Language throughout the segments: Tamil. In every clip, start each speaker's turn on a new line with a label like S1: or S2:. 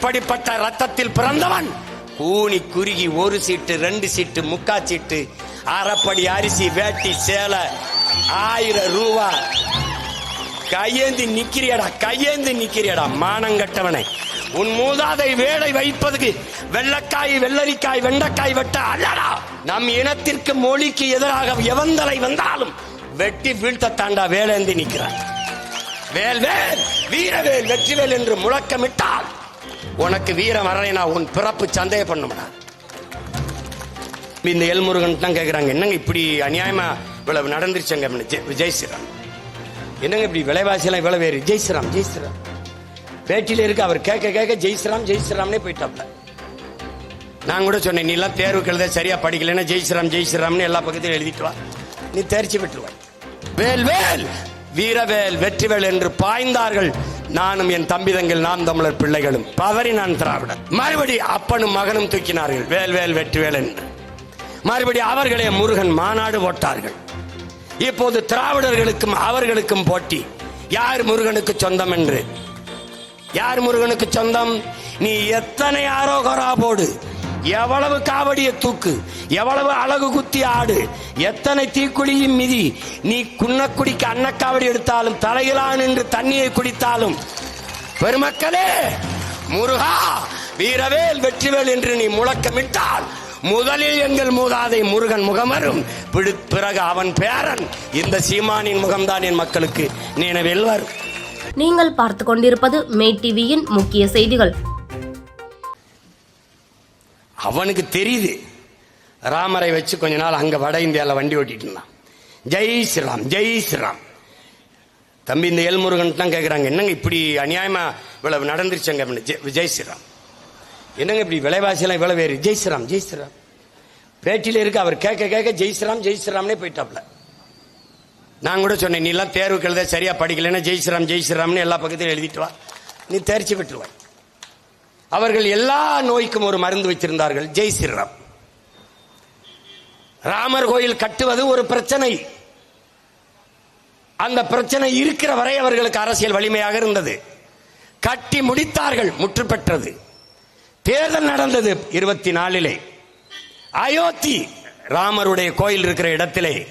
S1: அப்படிப்பட்ட ரத்தத்தில் பிறந்தவன்? ஊனி குறுகி ஒரு சீட்டு ரெண்டு சீட்டு முக்கா சீட்டு அரைப்படி அரிசி வேட்டி சேலை ஆயிரம் ரூபா. கையேந்தி நிக்கிறியடா கையேந்தி நிக்கிறியடா மானங்கட்டவனை உன் மூதாதை வேலை வைப்பதுக்கு வெள்ளக்காய் வெள்ளரிக்காய் வெண்டைக்காய் வெட்ட அல்லடா. நம் இனத்திற்கு மொழிக்கு எதிராக எவந்தலை வந்தாலும் வெட்டி வீழ்த்த தாண்டா வேலேந்தி நிற்கிறான் வேல் வேல் வீரவேல் வெற்றிவேல் என்று முழக்கமிட்டால் உனக்கு வீரம் வரலைனா உன் பிறப்பு சந்தேகம் பண்ணும்டா. இந்த எல்முருகன் தான் கேட்குறாங்க என்னங்க இப்படி அநியாயமா இவ்வளவு நடந்துருச்சுங்க ஜெய் விஜய் ஸ்ரீராம்? என்னங்க இப்படி விலைவாசியெல்லாம் இவ்வளவு வேறு ஜெய் ஸ்ரீராம் ஜெய் ஸ்ரீராம். பேட்டியில இருக்கு அவர் கேட்க கேட்க ஜெய் ஸ்ரீராம் ஜெய் ஸ்ரீராம்னே போயிட்டாப்ல. நான் கூட சொன்னேன் நீ எல்லாம் தேர்வுக்கு எழுத சரியா படிக்கலைன்னா ஜெய் ஸ்ரீராம் ஜெய் ஸ்ரீராம்னு எல்லா பக்கத்திலும் எழுதிட்டு வா. நீ தேர்ச்சி பெற்றுவாய் வேல் வேல் வீரவேல் வெற்றிவேல் என்று பாய்ந்தார்கள் நானும் என் தம்பிதங்கள் நாம் தமிழர் பிள்ளைகளும் பவரி நான் திராவிடன் மறுபடி அப்பனும் மகனும் தூக்கினார்கள். வேல் வேல் வெற்றிவேல் என்று. மறுபடி அவர்களே முருகன் மாநாடு போட்டார்கள். இப்போது திராவிடர்களுக்கும் அவர்களுக்கும் போட்டி. யார் முருகனுக்கு சொந்தம் என்று? யார் முருகனுக்கு சொந்தம்? நீ எத்தனை ஆரோகரா போடு. எவ்வளவு காவடிய தூக்கு. எவ்வளவு அழகு ஆடு. எத்தனை தீக்குழியும் மிதி? நீ குன்னக்குடிக்கு அன்னக்காவடி எடுத்தாலும் தலையிலான் என்று தண்ணியை குடித்தாலும். பெருமக்களே முருகா வீரவேல் வெற்றிவேல் என்று நீ முழக்கமிட்டால் முதலில் எங்கள் மூதாதை முருகன் முகமரும் பிறகு அவன் பேரன். இந்த சீமானின் முகம்தான் என் மக்களுக்கு நினைவில் வரும்.
S2: நீங்கள் பார்த்து கொண்டிருப்பது மே டிவியின் முக்கிய செய்திகள்.
S1: அவனுக்கு தெரியுது. ராமரை வச்சு கொஞ்ச நாள் அங்க வட இந்தியாவில் வண்டி ஓட்டிட்டு இருந்தான். ஜெய் ஸ்ரீராம் ஜெய் ஸ்ரீராம். தம்பி இந்த எல்முருகன் தான் கேட்குறாங்க என்னங்க இப்படி அநியாயமா இவ்வளவு நடந்துருச்சுங்க? அப்படின்னு. ஜெய் ஸ்ரீராம். என்னங்க இப்படி விலைவாசியெல்லாம் இவ்வளவு வேறு ஜெய் ஸ்ரீராம் ஜெய் ஸ்ரீராம். பேட்டியில் இருக்க அவர் கேட்க கேட்க ஜெய் ஸ்ரீராம் ஜெய் ஸ்ரீராம்னே போயிட்டாப்ல. நான் கூட சொன்னேன் நீ எல்லாம் தேர்வுக்கு எழுத சரியா படிக்கலைன்னா ஜெய் ஸ்ரீராம் ஜெய் ஸ்ரீராம்னு எல்லா பக்கத்திலும் எழுதிட்டு வா. நீ தேர்ச்சி பெற்றுவாய் அவர்கள் எல்லா நோய்க்கும் ஒரு மருந்து வச்சிருந்தார்கள் ஜெய் ஸ்ரீராம். ராமர் கோயில் கட்டுவது ஒரு பிரச்சனை. அந்த பிரச்சனை இருக்கிற வரை அவர்களுக்கு அரசியல் வலிமையாக இருந்தது. கட்டி முடித்தார்கள் முற்று பெற்றது. தேர்தல் நடந்தது இருபத்தி நாலிலே அயோத்தி ராமருடைய கோயில் இருக்கிற இடத்திலே.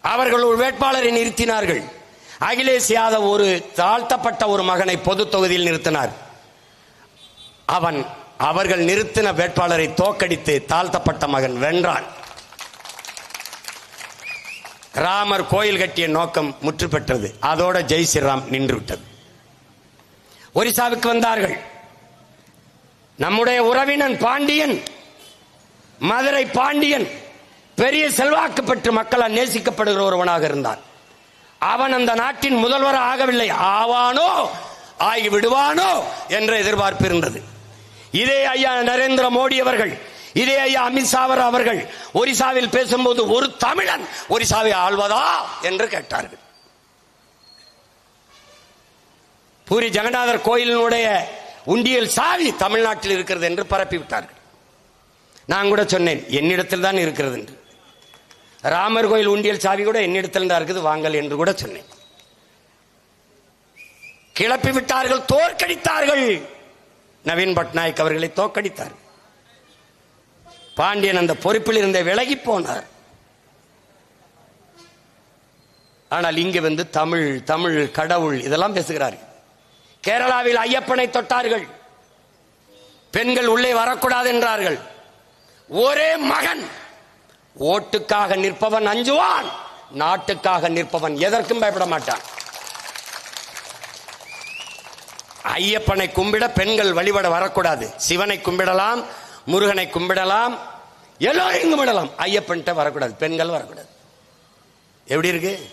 S1: அவர்கள் ஒரு வேட்பாளரை நிறுத்தினார்கள். அகிலேஷ் யாதவ் ஒரு தாழ்த்தப்பட்ட ஒரு மகனை பொது தொகுதியில் நிறுத்தினார். அவன் அவர்கள் நிறுத்தின வேட்பாளரை தோக்கடித்து தாழ்த்தப்பட்ட மகன் வென்றான். ராமர் கோயில் கட்டிய நோக்கம் முற்று பெற்றது. அதோட ஜெய் ஸ்ரீராம் நின்று விட்டது ஒரிசாவுக்கு வந்தார்கள். நம்முடைய உறவினன் பாண்டியன் மதுரை பாண்டியன் பெரிய செல்வாக்கு பெற்று மக்களால் நேசிக்கப்படுகிற ஒருவனாக இருந்தான். அவன் அந்த நாட்டின் முதல்வர் ஆகவில்லை. ஆவானோ ஆகி விடுவானோ என்ற எதிர்பார்ப்பு இருந்தது. இதே ஐயா நரேந்திர மோடி அவர்கள் இதே ஐயா அமித்ஷாவர் அவர்கள் ஒரிசாவில் பேசும்போது ஒரு தமிழன் ஒரிசாவை ஆள்வதா என்று கேட்டார்கள். பூரி ஜெகநாதர் கோயிலினுடைய உண்டியல் சாவி தமிழ்நாட்டில் இருக்கிறது என்று பரப்பிவிட்டார்கள் நான் கூட சொன்னேன் என்னிடத்தில் தான் இருக்கிறது என்று. ராமர் கோயில் உண்டியல் சாவி கூட என்னிடத்தில் தான் இருக்குது வாங்கல் என்று கூட சொன்னேன். கிளப்பி விட்டார்கள் தோற்கடித்தார்கள். நவீன் பட்நாயக் அவர்களை தோற்கடித்தார்கள். பாண்டியன் அந்த பொறுப்பில் இருந்த விலகி போனார். ஆனால் இங்கு வந்து தமிழ் தமிழ் கடவுள் இதெல்லாம் பேசுகிறார்கள். கேரளாவில் ஐயப்பனை தொட்டார்கள். பெண்கள் உள்ளே வரக்கூடாது என்றார்கள். ஒரே மகன். ஓட்டுக்காக நிற்பவன் அஞ்சுவான். நாட்டுக்காக நிற்பவன் எதற்கும் பயப்பட மாட்டான். ஐயப்பனை கும்பிட பெண்கள் வழிபட வரக்கூடாது. சிவனை கும்பிடலாம் முருகனை கும்பிடலாம் எல்லோரையும் கும்பிடலாம். ஐயப்பன்கிட்ட வரக்கூடாது பெண்கள் வரக்கூடாது. எப்படி இருக்கு?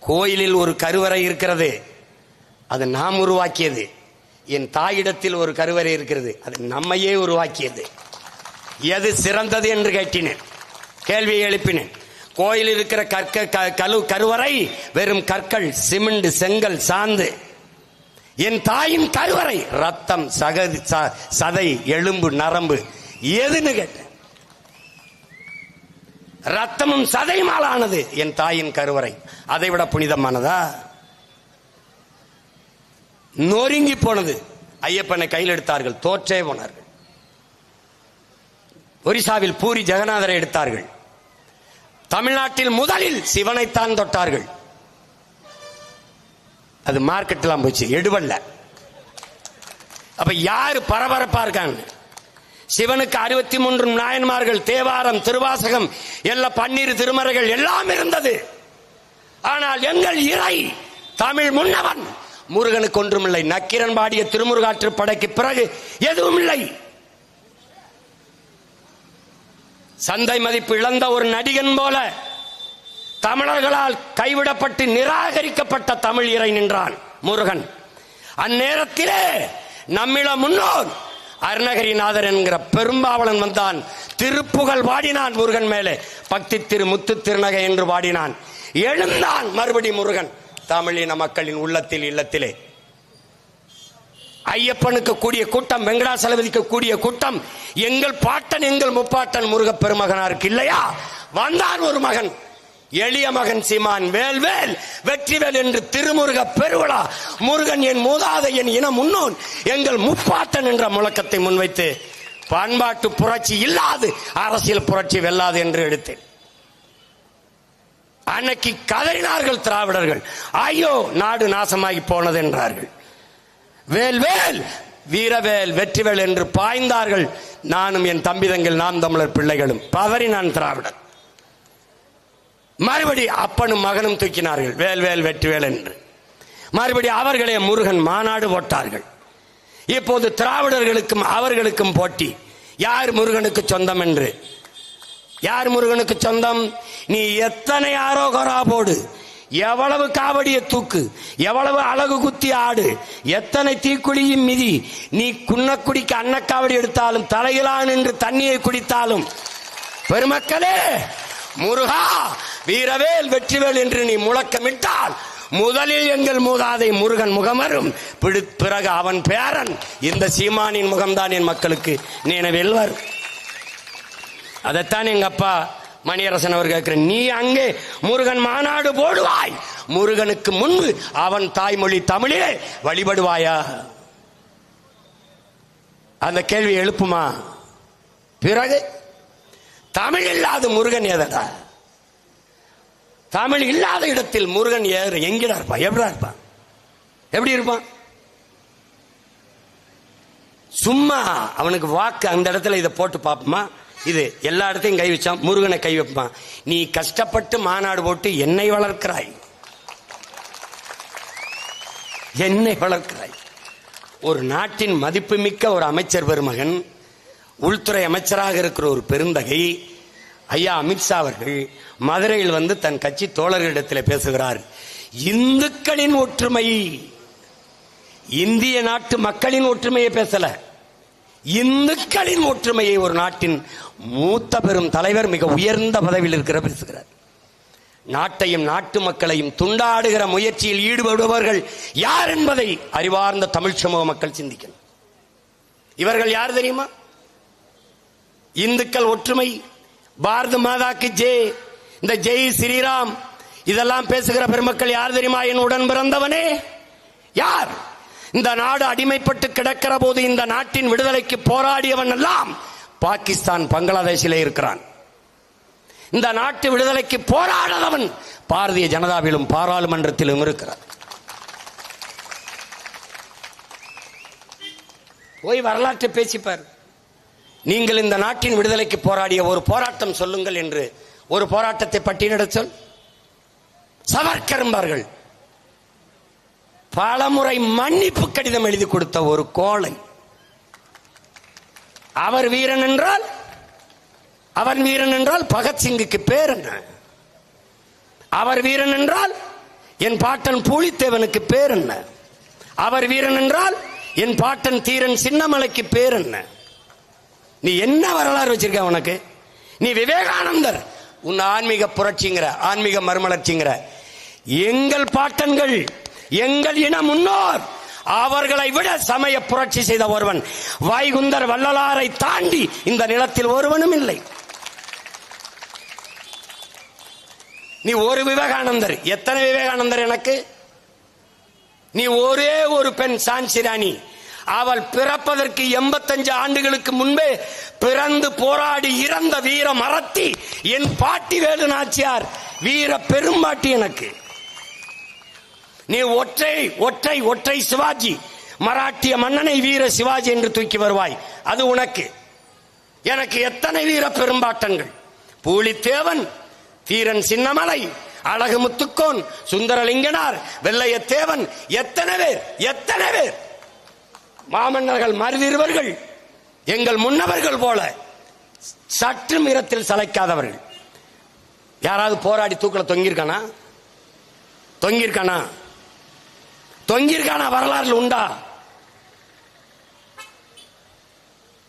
S1: கோயிலில் ஒரு கருவறை இருக்கிறது அது நாம் உருவாக்கியது. என் தாயிடத்தில் ஒரு கருவறை இருக்கிறது அது நம்மையே உருவாக்கியது. எது சிறந்தது என்று கேட்டினேன் கேள்வியை எழுப்பினேன். கோயில் இருக்கிற கற்க க- கலு கருவறை வெறும் கற்கள் சிமெண்ட் செங்கல் சாந்து. என் தாயின் கருவறை. ரத்தம் சகதி ச- சதை எலும்பு நரம்பு. எதுன்னு கேட்டேன். ரத்தமும் சதையுமாலானது என் தாயின் கருவறை. அதை விட புனிதமானதா? நொறுங்கி போனது. ஐயப்பனை கையில் எடுத்தார்கள். தோற்றே போனார்கள். ஒரிசாவில் பூரி ஜெகநாதரை எடுத்தார்கள். தமிழ்நாட்டில் முதலில் சிவனைத்தான் தொட்டார்கள். அது மார்க்கெட்லாம் போச்சு எடுவல்ல அப்ப யாரு பரபரப்பா இருக்காங்க சிவனுக்கு அறுபத்தி மூன்று நாயன்மார்கள் தேவாரம் திருவாசகம் எல்லா பன்னீர் திருமறைகள் எல்லாம் இருந்தது. ஆனால் எங்கள் இறை தமிழ் முன்னவன் முருகனுக்கு ஒன்றுமில்லை. நக்கிரன் பாடிய திருமுருகாற்று படைக்கு பிறகு எதுவும் இல்லை. சந்தை மதிப்பு இழந்த ஒரு நடிகன் போல தமிழர்களால் கைவிடப்பட்டு நிராகரிக்கப்பட்ட தமிழ் இறை நின்றான் முருகன். அந்நேரத்திலே நம்மில முன்னோர் அருணகிரிநாதர் என்கிற பெரும்பாவலன் வந்தான். திருப்புகழ் பாடினான் முருகன் மேலே. பக்தி திரு முத்து திருநகை என்று பாடினான் எழுந்தான் மறுபடி முருகன் தமிழின மக்களின் உள்ளத்தில் இல்லத்திலே. ஐயப்பனுக்கு கூடிய கூட்டம் வெங்கடாசலபதிக்கு கூடிய கூட்டம் எங்கள் பாட்டன் எங்கள் முப்பாட்டன் முருகப் பெருமகனாருக்கு இல்லையா? வந்தான் ஒரு மகன். எளிய மகன் சீமான் வேல் வேல் வெற்றிவேல் என்று திருமுருக பெருவிழா. முருகன் என் மூதாதை என் இன முன்னோன் எங்கள் முப்பாட்டன் என்ற முழக்கத்தை முன்வைத்து பண்பாட்டு புரட்சி இல்லாது அரசியல் புரட்சி வெல்லாது என்று எடுத்தேன். அன்னைக்கு கதறினார்கள் திராவிடர்கள். ஐயோ நாடு நாசமாகி போனது என்றார்கள். வேல் வேல் வீரவேல் வெற்றிவேல் என்று பாய்ந்தார்கள். நானும் என் தம்பிதங்கள் நாம் தமிழர் பிள்ளைகளும். பவறி நான் திராவிடன் மறுபடி அப்பனும் மகனும் தூக்கினார்கள். வேல் வேல் வெற்றிவேல் என்று. மறுபடி அவர்களே முருகன் மாநாடு போட்டார்கள். இப்போது திராவிடர்களுக்கும் அவர்களுக்கும் போட்டி. யார் முருகனுக்கு சொந்தம் என்று? யார் முருகனுக்கு சொந்தம்? நீ எத்தனை ஆரோகரா போடு. எவ்வளவு காவடிய தூக்கு. எவ்வளவு அழகு குத்தி ஆடு. எத்தனை தீக்குழியும் மிதி. நீ குன்னக்குடிக்கு அன்னக்காவடி எடுத்தாலும் தலையிலான் என்று தண்ணியை குடித்தாலும். பெருமக்களே முருகா வீரவேல் வெற்றிவேல் என்று நீ முழக்கமிட்டால் முதலில் எங்கள் மூதாதை முருகன் முகமரும் பிறகு அவன் பேரன். இந்த சீமானின் முகம்தான் என் மக்களுக்கு நினைவில் வரும் அதைத்தான் எங்க அப்பா மணியரசன் அவர் கேட்கிற நீ அங்கே முருகன் மாநாடு போடுவாய். முருகனுக்கு முன்பு அவன் தாய்மொழி தமிழிலே வழிபடுவாயா? அந்த கேள்வி எழுப்புமா? பிறகு தமிழ் இல்லாத முருகன் எதடா தமிழ் இல்லாத இடத்தில் முருகன் ஏற எங்கடா இருப்பான்? எப்படா இருப்பான்? எப்படி இருப்பான்? சும்மா அவனுக்கு வாக்கு அந்த இடத்துல இதை போட்டு பார்ப்போமா? இது எல்லா இடத்தையும் கை வச்சான் முருகனை கை வைப்பான். நீ கஷ்டப்பட்டு மாநாடு போட்டு என்னை வளர்க்கிறாய்? என்னை வளர்க்கிறாய்? ஒரு நாட்டின் மதிப்புமிக்க ஒரு அமைச்சர் பெருமகன் உள்துறை அமைச்சராக இருக்கிற ஒரு பெருந்தகை ஐயா அமித்ஷா அவர்கள் மதுரையில் வந்து தன் கட்சி தோழர்களிடத்தில் பேசுகிறார். இந்துக்களின் ஒற்றுமை. இந்திய நாட்டு மக்களின் ஒற்றுமையை பேசல. இந்துக்களின் ஒற்றுமையை ஒரு நாட்டின் மூத்த பெரும் தலைவர் மிக உயர்ந்த பதவியில் இருக்கிற பேசுகிறார். நாட்டையும் நாட்டு மக்களையும் துண்டாடுகிற முயற்சியில் ஈடுபடுபவர்கள் யார் என்பதை அறிவார்ந்த தமிழ் சமூக மக்கள் சிந்திக்கணும். இவர்கள் யார் தெரியுமா? இந்துக்கள் ஒற்றுமை பாரத மாதாக்கு ஜெய். இந்த ஜெய் ஸ்ரீராம். இதெல்லாம் பேசுகிற பெருமக்கள் யார் தெரியுமா? என் உடன் பிறந்தவனே. யார்? இந்த நாடு அடிமைப்பட்டு கிடக்கிற போது இந்த நாட்டின் விடுதலைக்கு போராடியவன் எல்லாம் பாகிஸ்தான் பங்களாதேஷிலே இருக்கிறான். இந்த நாட்டு விடுதலைக்கு போராடாதவன் பாரதிய ஜனதாவிலும் பாராளுமன்றத்திலும் இருக்கிறார் போய் வரலாற்றை பேசிப்பார் நீங்கள் இந்த நாட்டின் விடுதலைக்கு போராடிய ஒரு போராட்டம் சொல்லுங்கள் என்று ஒரு போராட்டத்தை பட்டியலிட சொல். சவர்க்கர் பலமுறை மன்னிப்பு கடிதம் எழுதி கொடுத்த ஒரு கோளை அவர் வீரன் என்றால் அவன் வீரன் என்றால் பகத்சிங்குக்கு பேர் என்ன? அவர் வீரன் என்றால் என் பாட்டன் பூலித்தேவனுக்கு பேர் என்ன? அவர் வீரன் என்றால் என் பாட்டன் தீரன் சின்னமலைக்கு பேர் என்ன? நீ என்ன வரலாறு வச்சிருக்க உனக்கு? நீ விவேகானந்தர். உன் ஆன்மீக புரட்சிங்கிற ஆன்மீக மறுமலர்ச்சிங்கிற. எங்கள் பாட்டன்கள் எங்கள் இன முன்னோர் அவர்களை விட சமய புரட்சி செய்த ஒருவன் வைகுந்தர் வள்ளலாரை தாண்டி இந்த நிலத்தில் ஒருவனும் இல்லை. நீ ஒரு விவேகானந்தர். எத்தனை விவேகானந்தர் எனக்கு? நீ ஒரே ஒரு பெண் சாஞ்சிராணி அவள் பிறப்பதற்கு எண்பத்தஞ்சு ஆண்டுகளுக்கு முன்பே பிறந்து போராடி இறந்த வீர மரத்தி என் பாட்டி வேலு நாச்சியார். வீர பெரும்பாட்டி எனக்கு. நீ ஒற்றை ஒற்றை ஒற்றை சிவாஜி மராட்டிய மன்னனை வீர சிவாஜி என்று தூக்கி வருவாய். அது உனக்கு. எனக்கு எத்தனை வீர பெரும்பாட்டங்கள்? பூலித்தேவன் தீரன் சின்னமலை அழகு முத்துக்கோன் சுந்தரலிங்கனார் வெள்ளையத்தேவன் எத்தனை பேர் எத்தனை பேர்? மாமன்னர்கள் மருதிருவர்கள் எங்கள் முன்னவர்கள் போல சற்று மிரத்தில் சளைக்காதவர்கள். யாராவது போராடி தூக்கல தொங்கியிருக்கானா? தொங்கியிருக்கானா? தொங்கியிருக்கானா? வரலாறுல உண்டா?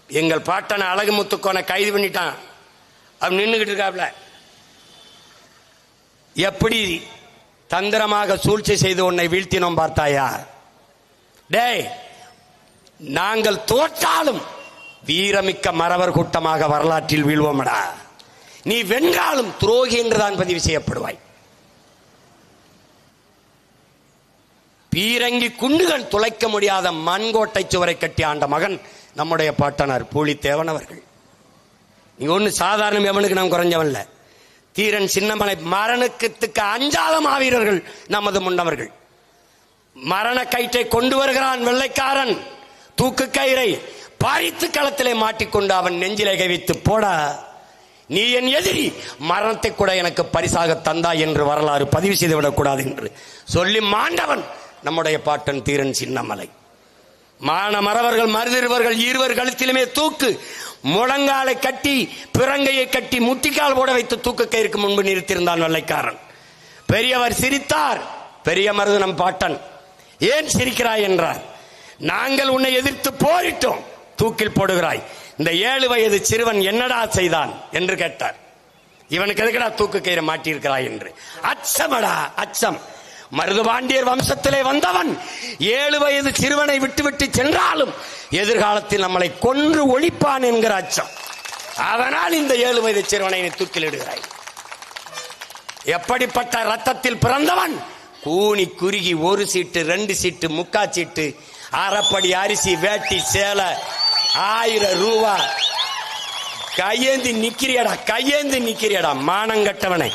S1: எங்கள் பாட்டனை அழகு முத்துக்கோனை கைது பண்ணிட்டான். அவன் நின்றுகிட்டு இருக்காப்ல. எப்படி தந்திரமாக சூழ்ச்சி செய்து உன்னை வீழ்த்தினோம் பார்த்தாயா? டேய் நாங்கள் தோற்றாலும் வீரமிக்க மறவர் கூட்டமாக வரலாற்றில் வீழ்வோமடா. நீ வென்றாலும் துரோகி என்றுதான் பதிவு செய்யப்படுவாய். பீரங்கி குண்டுகள் துளைக்க முடியாத மண்கோட்டை சுவரை கட்டி ஆண்ட மகன் நம்முடைய பாட்டனார் பூலித்தேவன் அவர்கள். நீ ஒண்ணு சாதாரண எவனுக்கு நாம் குறைஞ்சவன்ல தீரன் சின்னமலை மரணக்கத்துக்கு அஞ்சாத மாவீரர்கள் நமது முன்னவர்கள். மரண கயிற்றை கொண்டு வருகிறான் வெள்ளைக்காரன். தூக்கு கயிறை பறித்து களத்திலே மாட்டிக்கொண்டு அவன் நெஞ்சிலே கவித்து போடா. நீ என் எதிரி மரணத்தை கூட எனக்கு பரிசாக தந்தாய் என்று வரலாறு பதிவு செய்து விடக்கூடாது என்று சொல்லி மாண்டவன் நம்முடைய பாட்டன் தீரன் சின்னமலை. மான மறவர்கள் மருதிருவர்கள் இருவர் கழுத்திலுமே தூக்கு முழங்காலை கட்டி பிறங்கையை கட்டி முட்டிக்கால் போட வைத்து தூக்கு கயிறுக்கு முன்பு நிறுத்தியிருந்தான் வெள்ளைக்காரன். பெரியவர் சிரித்தார். பெரிய மருது நம் பாட்டன் ஏன் சிரிக்கிறாய்? என்றார். நாங்கள் உன்னை எதிர்த்து போரிட்டோம். தூக்கில் போடுகிறாய். இந்த ஏழு வயது சிறுவன் என்னடா செய்தான்? என்று கேட்டார். இவனுக்கு எதுக்கடா தூக்கு கயிறு மாட்டியிருக்கிறாய் என்று. அச்சமடா அச்சம். மருதுபாண்டியர் வம்சத்திலே வந்தவன். ஏழு வயது சிறுவனை விட்டுவிட்டு சென்றாலும் எதிர்காலத்தில் நம்மளை கொன்று ஒழிப்பான் என்கிற அச்சம். அதனால் இந்த ஏழு வயது சிறுவனை தூக்கிலிடுகிறாய். எப்படிப்பட்ட ரத்தத்தில் பிறந்தவன்? கூனி குறுகி ஒரு சீட்டு ரெண்டு சீட்டு முக்கா சீட்டு அரைப்படி அரிசி வேட்டி சேலை ஆயிரம் ரூபா. கையேந்தி நிக்கிறியடா கையேந்தி நிக்கிறியடா மானங்கட்டவனை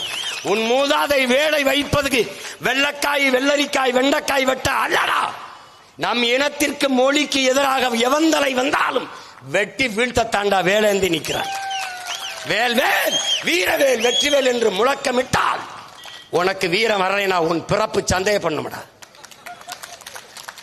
S1: உன் மூதாதை வேலை வைப்பதுக்கு வெள்ளக்காய் வெள்ளரிக்காய் வெண்டைக்காய் வெட்ட அல்லடா. நம் இனத்திற்கு மொழிக்கு எதிராக எவந்தலை வந்தாலும் வெட்டி வீழ்த்த தாண்டா வேலேந்தி நிற்கிறான் வேல் வேல் வீரவேல் வெற்றிவேல் என்று முழக்கமிட்டால் உனக்கு வீரம் வரலைனா உன் பிறப்பு சந்தேகம் பண்ணுமடா.